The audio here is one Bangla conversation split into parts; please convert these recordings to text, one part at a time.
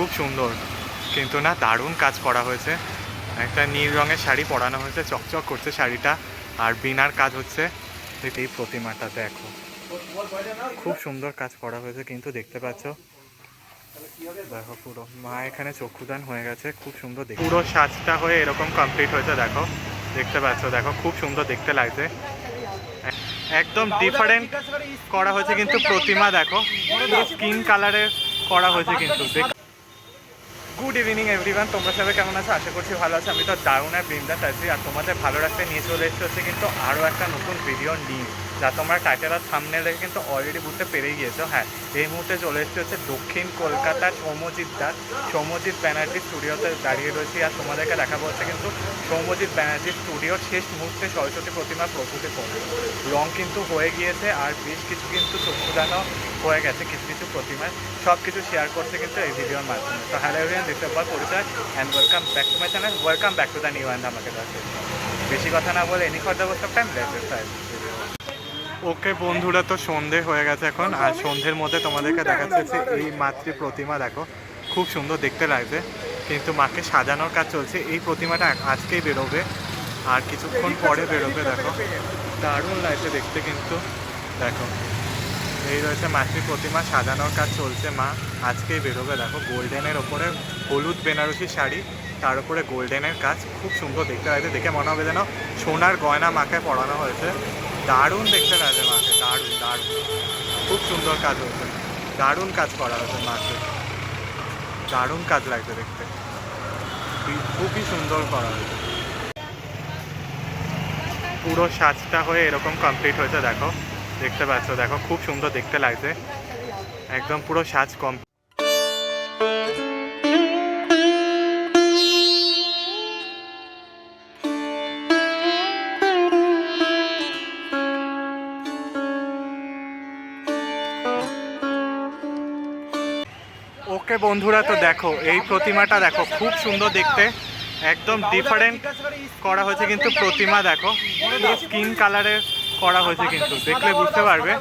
খুব সুন্দর। কিন্তু না, দারুণ কাজ করা হয়েছে। একটা নীল রঙের শাড়ি পরানো হয়েছে, চকচক করছে শাড়িটা। আর বিনার কাজ হচ্ছে এই প্রতিমাটা, দেখো। খুব সুন্দর কাজ করা হয়েছে, কিন্তু দেখতে পাচ্ছ? দেখো পুরো, মা এখানে চক্ষুদান হয়ে গেছে, খুব সুন্দর দেখতে। পুরো সাজটা হয়ে এরকম কমপ্লিট হয়েছে, দেখো। দেখতে পাচ্ছ, দেখো, খুব সুন্দর দেখতে লাগছে। একদম ডিফারেন্ট করা হয়েছে, কিন্তু প্রতিমা, দেখো। স্কিন কালারের করা হয়েছে, কিন্তু গুড ইভিনিং এভরিওয়ান তোমরা সবাই কেমন আছো? আশা করছি ভালো আছো। আমি তো দারুণের বৃন্দাস আছি। আর তোমাদের ভালো রাখতে নিয়ে চলে এসেছি হচ্ছে কিন্তু আরও একটা নতুন ভিডিও নিয়ে, যা তোমরা টাইটেল আর থামনে দেখে কিন্তু অলরেডি বুঝতে পেরেই গিয়েছো। হ্যাঁ এই মুহূর্তে চলে এসেছি হচ্ছে দক্ষিণ কলকাতার সৌম্যজিৎ দাস। সৌম্যজিৎ ব্যানার্জি স্টুডিওতে দাঁড়িয়ে রয়েছি। আর তোমাদেরকে দেখাবো হচ্ছে কিন্তু সৌম্যজিৎ ব্যানার্জি স্টুডিওর শেষ মুহূর্তে সরস্বতী প্রতিমা প্রস্তুতি পড়ে রং কিন্তু হয়ে গিয়েছে আর বেশ কিছু কিন্তু চক্ষুদানও হয়ে গেছে, কিছু কিছু প্রতিমায়। সব কিছু শেয়ার করছে কিন্তু এই ভিডিওর মাধ্যমে। তো হ্যালো ইজ পরিচয়। And welcome back to my channel welcome back to the new and আমাকে বেশি কথা না বলে any further boss of time okay বন্ধুরা, তো সন্ধে হয়ে গেছে এখন। আর সন্ধ্যের মধ্যে তোমাদেরকে দেখাচ্ছে এই মাতৃ প্রতিমা, দেখো। খুব সুন্দর দেখতে লাগছে। কিন্তু মাকে সাজানোর কাজ চলছে। এই প্রতিমাটা আজকেই বেরোবে। আর কিছুক্ষণ পরে বেরোবে, দেখো। দারুণ লাগছে দেখতে কিন্তু। দেখো। এই রয়েছে মাতৃ প্রতিমা, সাজানোর কাজ চলছে, মা আজকেই বেরোবে। দেখো, গোল্ডেনের ওপরে হলুদ বেনারসি শাড়ি, তার উপরে গোল্ডেনের কাজ, খুব সুন্দর দেখতে লাগছে, দেখে মনে হবে যেন সোনার গয়না মাকে পরানো হয়েছে। দারুণ দেখতে লাগছে মাকে, দারুণ দারুণ। খুব সুন্দর কাজ হয়েছে, দারুণ কাজ করা হয়েছে মাকে। দারুণ কাজ লাগছে দেখতে। খুবই- সুন্দর করা হয়েছে। পুরো সাজটা হয়ে এরকম কমপ্লিট হয়েছে, দেখো। দেখতে পাচ্ছ, দেখো, খুব সুন্দর দেখতে লাগছে। একদম পুরো সাজ কম ওকে বন্ধুরা, তো দেখো, এই প্রতিমাটা দেখো, খুব সুন্দর দেখতে। একদম ডিফারেন্ট করা হয়েছে কিন্তু প্রতিমা, দেখো। স্কিন কালারের করা হয়েছে কিন্তু। দেখলে বুঝতে পারবে,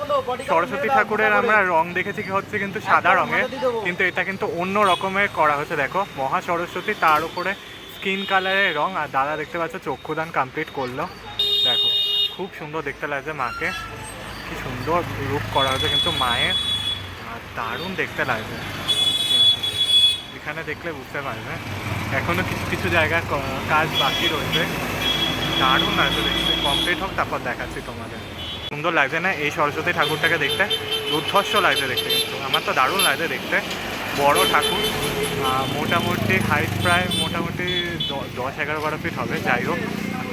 সরস্বতী ঠাকুরের আমরা রং দেখেছি কি হচ্ছে কিন্তু সাদা রঙের, কিন্তু এটা কিন্তু অন্য রকমের করা হয়েছে। দেখো, মহা সরস্বতী, তার উপরে স্কিন কালারের রং, আর দাদা দেখতে পাচ্ছ চক্ষুদান কমপ্লিট করল। দেখো, খুব সুন্দর দেখতে লাগছে মাকে। কি সুন্দর রূপ করা হয়েছে কিন্তু মায়ের দারুণ দেখতে লাগছে। এখানে দেখলে বুঝতে পারবে। এখনও কিছু কিছু জায়গায় কাজ বাকি রয়েছে। দারুণ লাগছে দেখতে কমপ্লিট হোক, তারপর দেখাচ্ছি তোমাদের। সুন্দর লাগছে না? এই সরস্বতী ঠাকুরটাকে দেখতে? দুর্ধর্ষ লাগছে দেখতে কিন্তু। আমার তো দারুণ লাগছে দেখতে। বড় ঠাকুর। মোটামুটি হাইট প্রায় মোটামুটি দশ এগারো বারো ফিট হবে, যাই হোক।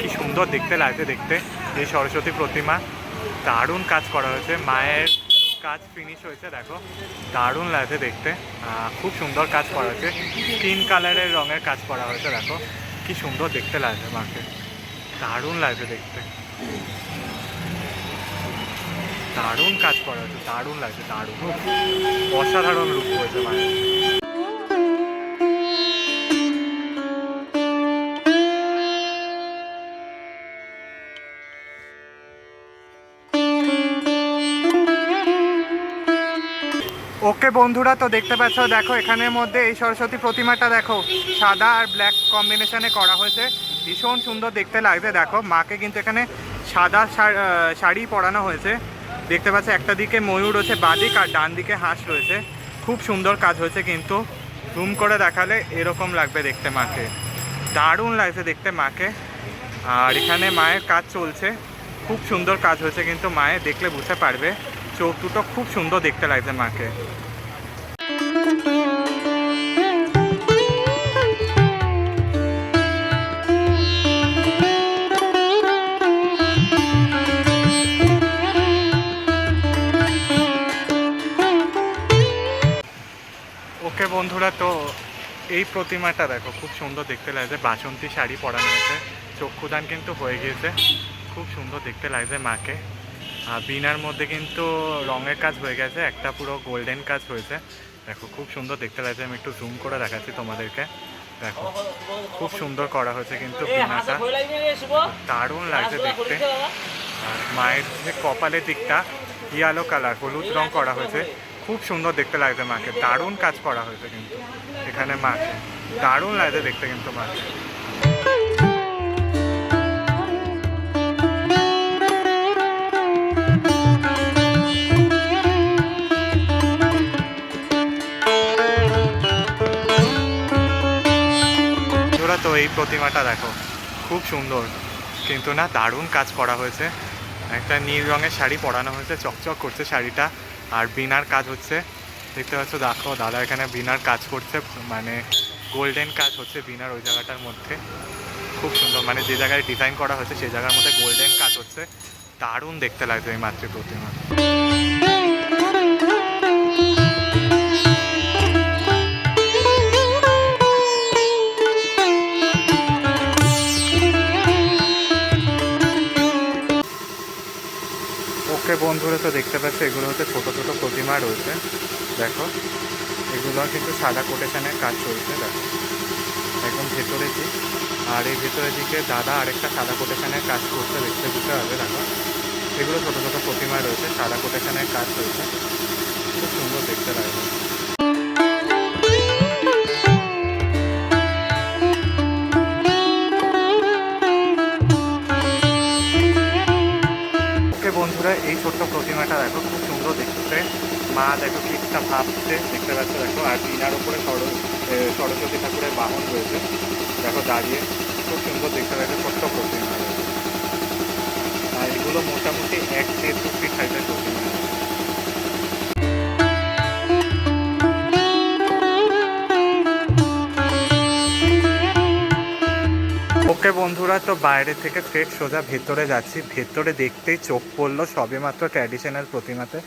কি সুন্দর দেখতে লাগছে দেখতে। এই সরস্বতী প্রতিমা। দারুণ কাজ করা হয়েছে। মায়ের কাজ ফিনিশ হয়েছে, দেখো। দারুণ লাগছে দেখতে। খুব সুন্দর কাজ করা হয়েছে। স্কিন কালারের রঙের কাজ করা হয়েছে, দেখো। কি সুন্দর দেখতে লাগছে মাকে। দারুণ লাগছে দেখতে। দারুণ কাজ করা হয়েছে, দারুণ লাগছে, দারুণ। অসাধারণ রূপ হয়েছে মায়ের ওকে বন্ধুরা, তো দেখতে পাচ্ছ, দেখো এখানের মধ্যে এই সরস্বতী প্রতিমাটা দেখো, সাদা আর ব্ল্যাক কম্বিনেশনে করা হয়েছে। ভীষণ সুন্দর দেখতে লাগছে। দেখো, মাকে কিন্তু এখানে সাদা শাড়ি পরানো হয়েছে। দেখতে পাচ্ছ, একটা দিকে ময়ূর রয়েছে বাদিক আর ডান দিকে হাঁস রয়েছে। খুব সুন্দর কাজ হয়েছে কিন্তু। জুম করে দেখালে এরকম লাগবে দেখতে মাকে। দারুণ লাগছে দেখতে মাকে। আর এখানে মায়ের কাজ চলছে। খুব সুন্দর কাজ হয়েছে কিন্তু মায়ের, দেখলে বুঝতে পারবে। চোখ দুটো খুব সুন্দর দেখতে লাগছে মাকে। বন্ধুরা তো এই প্রতিমাটা দেখো খুব সুন্দর দেখতে লাগছে। বাসন্তী শাড়ি পরানো হয়েছে। চক্ষুদান কিন্তু হয়ে গিয়েছে। খুব সুন্দর দেখতে লাগছে মাকে। আর বিনার মধ্যে কিন্তু রঙের কাজ হয়ে গেছে একটা পুরো গোল্ডেন কাজ হয়েছে। দেখো খুব সুন্দর দেখতে লাগছে। আমি একটু জুম করে দেখাচ্ছি তোমাদেরকে। দেখো খুব সুন্দর করা হয়েছে কিন্তু বিনাটা। দারুণ লাগছে দেখতে। আর মায়ের যে কপালের দিকটা ইয়ালো কালার হলুদ রং করা হয়েছে। খুব সুন্দর দেখতে লাগছে মাকে। দারুণ কাজ করা হয়েছে কিন্তু এখানে মাকে। দারুণ লাগছে দেখতে কিন্তু মাকে। তো এই প্রতিমাটা দেখো, খুব সুন্দর। কিন্তু না, দারুণ কাজ করা হয়েছে। একটা নীল রঙের শাড়ি পরানো হয়েছে, চকচক করছে শাড়িটা। আর বিনার কাজ হচ্ছে, দেখতে পাচ্ছ, দেখো, দাদা এখানে বিনার কাজ করছে মানে গোল্ডেন কাজ হচ্ছে বিনার ওই জায়গাটার মধ্যে। খুব সুন্দর মানে যে জায়গায় ডিজাইন করা হয়েছে, সেই জায়গার মধ্যে গোল্ডেন কাজ হচ্ছে। দারুণ দেখতে লাগছে এই মাতৃ প্রতিমা পাচ্ছ এগুলো হচ্ছে ছোটো ছোটো প্রতিমা রয়েছে। দেখো, এগুলো কিন্তু সাদা কোটেশানের কাজ চলছে, দেখো। একদম ভেতরে দিক। আর এই ভেতরের দিকে দাদা আরেকটা সাদা কোটেশানের কাজ করতে দেখতে দিতে হবে দেখো। এগুলো ছোটো ছোটো প্রতিমা রয়েছে, সাদা কোটেশানের কাজ চলছে। খুব সুন্দর দেখতে লাগবে মা দেখো কি একটা ভাবছে, দেখতে পাচ্ছ দেখো, আর বিনার উপরে সরস্বতী ঠাকুরের বাহন রয়েছে। দেখো দাঁড়িয়ে, খুব সুন্দর দেখতে লাগছে ছোট্ট প্রতিমা রয়েছে। আর এগুলো মোটামুটি এক দেড় দু ফিট হাইটের প্রতিমা। ওকে বন্ধুরা, তো বাইরে থেকে ফের সোজা ভেতরে যাচ্ছি। ভেতরে দেখতেই চোখ পড়ল সবে মাত্র ট্র্যাডিশনাল প্রতিমাতে।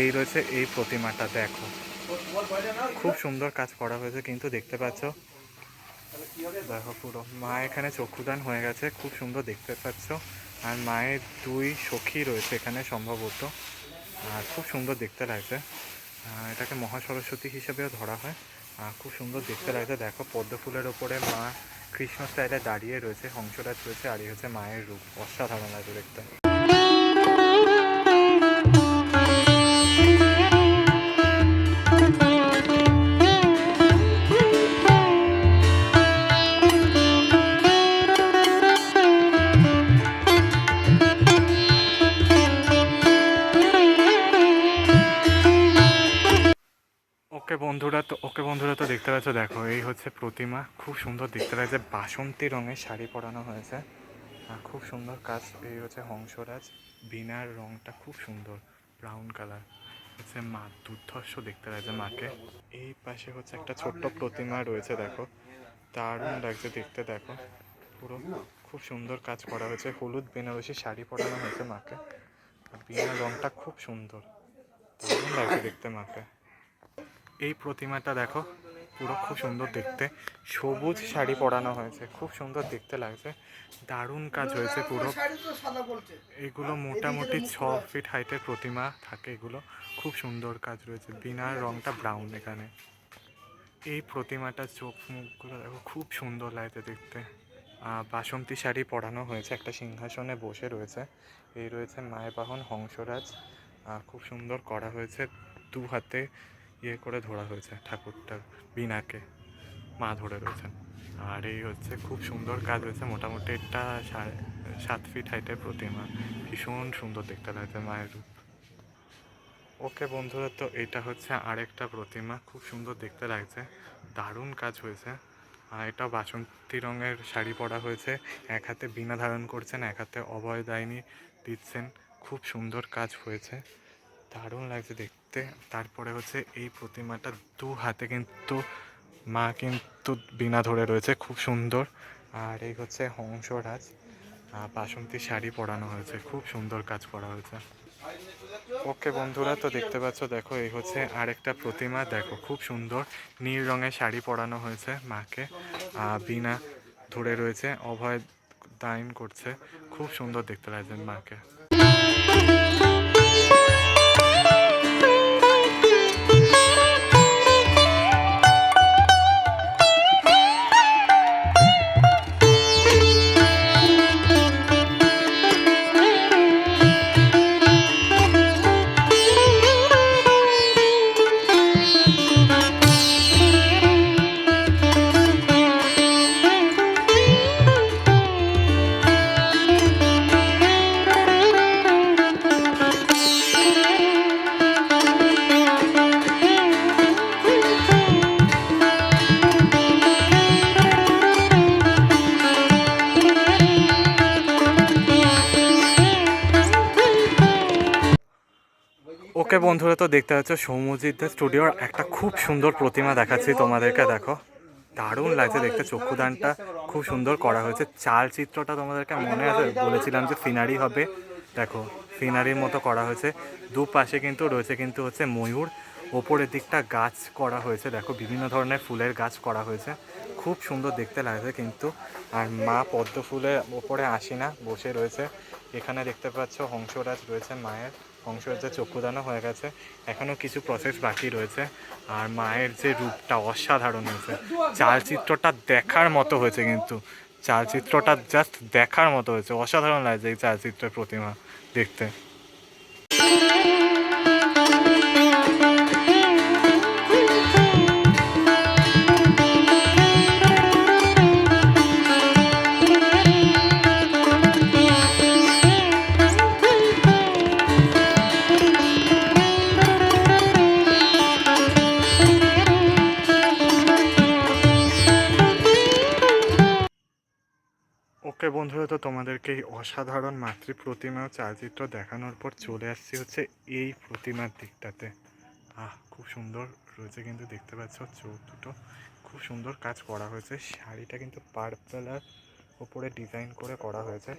এই রয়েছে এই প্রতিমাটা, দেখো। খুব সুন্দর কাজ করা হয়েছে, কিন্তু দেখতে পাচ্ছ? দেখো পুরো। মা এখানে চক্ষুদান হয়ে গেছে, খুব সুন্দর দেখতে পাচ্ছ। আর মায়ের দুই সখী রয়েছে এখানে সম্ভবত। আর খুব সুন্দর দেখতে লাগছে। এটাকে মহা সরস্বতী হিসেবেও ধরা হয়। আর খুব সুন্দর দেখতে লাগছে। দেখো পদ্ম ফুলের ওপরে মা কৃষ্ণ স্টাইলে দাঁড়িয়ে রয়েছে, হংসরাজ রয়েছে, আর হচ্ছে মায়ের রূপ। অসাধারণ লাগছে দেখতে। দেখতে পাচ্ছ দেখো, এই হচ্ছে প্রতিমা। খুব সুন্দর দেখতে লাগছে। বাসন্তী রঙের শাড়ি পরানো হয়েছে। আর খুব সুন্দর কাজ। এই হচ্ছে হংসরাজ। বিনার রংটা খুব সুন্দর। Brown colour. হচ্ছে মা, দুর্ধর্ষ দেখতে লাগছে মাকে। এই পাশে হচ্ছে একটা ছোট্ট প্রতিমা রয়েছে, দেখো। দারুণ লাগছে দেখতে, দেখো। পুরো খুব সুন্দর কাজ করা হয়েছে। হলুদ বেনারসি শাড়ি পরানো হয়েছে মাকে। বিনার রংটা খুব সুন্দর। দারুণ লাগছে দেখতে মাকে। এই প্রতিমাটা দেখো পুরো খুব সুন্দর দেখতে। সবুজ শাড়ি পরানো হয়েছে, খুব সুন্দর দেখতে লাগছে। দারুণ কাজ হয়েছে পুরো। এগুলো মোটামুটি ছ ফিট হাইটের প্রতিমা থাকে এগুলো। খুব সুন্দর কাজ রয়েছে। বিনার রংটা ব্রাউন এখানে। এই প্রতিমাটার চোখ মুখগুলো দেখো, খুব সুন্দর লাগছে দেখতে। বাসন্তী শাড়ি পরানো হয়েছে, একটা সিংহাসনে বসে রয়েছে। এই রয়েছে মায়ের বাহন হংসরাজ খুব সুন্দর করা হয়েছে দু হাতে। ইয়ে করে ধরা হয়েছে ঠাকুরটা বিনাকে, মা ধরে রয়েছেন। আর এই হচ্ছে খুব সুন্দর কাজ হয়েছে, মোটামুটি একটা সাত ফিট হাইটের প্রতিমা। ভীষণ সুন্দর দেখতে লাগছে মায়ের রূপ। ওকে বন্ধুরা, তো এটা হচ্ছে আরেকটা প্রতিমা, খুব সুন্দর দেখতে লাগছে। দারুণ কাজ হয়েছে। আর এটা বাসন্তী রঙের শাড়ি পরা হয়েছে। এক হাতে বিনা ধারণ করছেন, এক হাতে অভয় দায়নি দিচ্ছেন। খুব সুন্দর কাজ হয়েছে। দারুণ লাগছে দেখতে। তারপরে হচ্ছে এই প্রতিমাটা দু হাতে কিন্তু মা কিন্তু বিনা ধরে রয়েছে, খুব সুন্দর। আর এই হচ্ছে হংসরাজ বাসন্তী শাড়ি পরানো হয়েছে, খুব সুন্দর কাজ করা হয়েছে। ওকে বন্ধুরা, তো দেখতে পাচ্ছ, দেখো, এই হচ্ছে আরেকটা প্রতিমা, দেখো, খুব সুন্দর, নীল রঙের শাড়ি পরানো হয়েছে মাকে। বিনা ধরে রয়েছে, অভয় দান করছে, খুব সুন্দর দেখতে লাগছে মাকে। ওকে বন্ধুরা তো দেখতে পাচ্ছ সৌমজিৎ স্টুডিওর একটা খুব সুন্দর প্রতিমা দেখাচ্ছি তোমাদেরকে, দেখো। দারুণ লাগছে দেখতে, চক্ষুদানটা খুব সুন্দর করা হয়েছে। চাল চিত্রটা তোমাদেরকে মনে আছে? বলেছিলাম যে সিনারি হবে। দেখো সিনারির মতো করা হয়েছে। দুপাশে কিন্তু রয়েছে কিন্তু হচ্ছে ময়ূর। ওপরের দিকটা গাছ করা হয়েছে। দেখো, বিভিন্ন ধরনের ফুলের গাছ করা হয়েছে। খুব সুন্দর দেখতে লাগছে কিন্তু। আর মা পদ্ম ফুলের ওপরে আসি না, বসে রয়েছে। এখানে দেখতে পাচ্ছ, হংসরাজ রয়েছে মায়ের। হংসরাজের চক্ষুদানও হয়ে গেছে। এখনও কিছু প্রসেস বাকি রয়েছে। আর মায়ের যে রূপটা অসাধারণ হয়েছে। চালচিত্রটা দেখার মতো হয়েছে কিন্তু। চালচিত্রটা জাস্ট দেখার মতো হয়েছে। অসাধারণ লাগছে এই চালচিত্রের প্রতিমা দেখতে। ওকে বন্ধুরা তো তোমাদেরকে এই অসাধারণ মাতৃ প্রতিমা ও দেখানোর পর চলে আসছি হচ্ছে এই প্রতিমার দিকটাতে। আহ খুব সুন্দর রয়েছে কিন্তু দেখতে পাচ্ছ চোখ দুটো খুব সুন্দর কাজ করা হয়েছে। শাড়িটা কিন্তু পার্পল আর ওপরে ডিজাইন করে করা হয়েছে।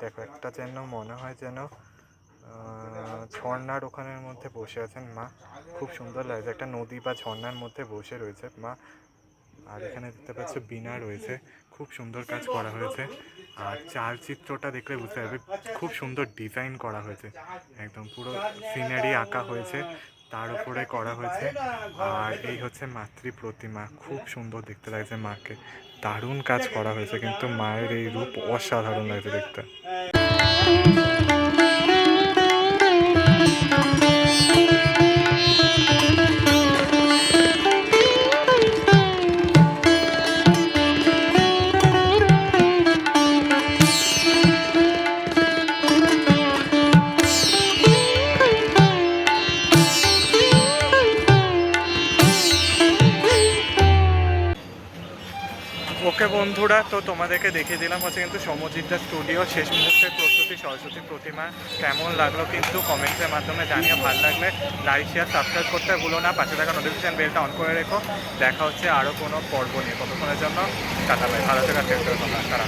দেখো একটা যেন মনে হয় যেন আহ, ঝর্ণার ওখানের মধ্যে বসে আছেন মা। খুব সুন্দর লাগছে একটা নদী বা ঝর্ণার মধ্যে বসে রয়েছে মা। আর এখানে দেখতে পাচ্ছ বিনা রয়েছে। খুব সুন্দর কাজ করা হয়েছে। আর চালচিত্রটা দেখলে বুঝতে পারবে, খুব সুন্দর ডিজাইন করা হয়েছে। একদম পুরো সিনারি আঁকা হয়েছে, তার উপরে করা হয়েছে। আর এই হচ্ছে মাতৃ প্রতিমা, খুব সুন্দর দেখতে লাগছে মাকে। দারুণ কাজ করা হয়েছে, কিন্তু মায়ের এই রূপ অসাধারণ লাগছে দেখতে। ওকে বন্ধুরা, তো তোমাদেরকে দেখিয়ে দিলাম হচ্ছে কিন্তু সমজিৎদা স্টুডিও শেষ মুহূর্তে প্রস্তুতি, সরস্বতী প্রতিমা কেমন লাগল কিন্তু কমেন্টসের মাধ্যমে জানিয়ে ভালো লাগলে লাইক শেয়ার সাবস্ক্রাইব করতে ভুলো না। পাশে থাকা নোটিফিকেশান বেলটা অন করে রেখো। দেখা হচ্ছে আরও কোনো পর্ব নিয়ে। কতক্ষণের জন্য কাটা ভাই ভালো থেকে চেষ্টা তারা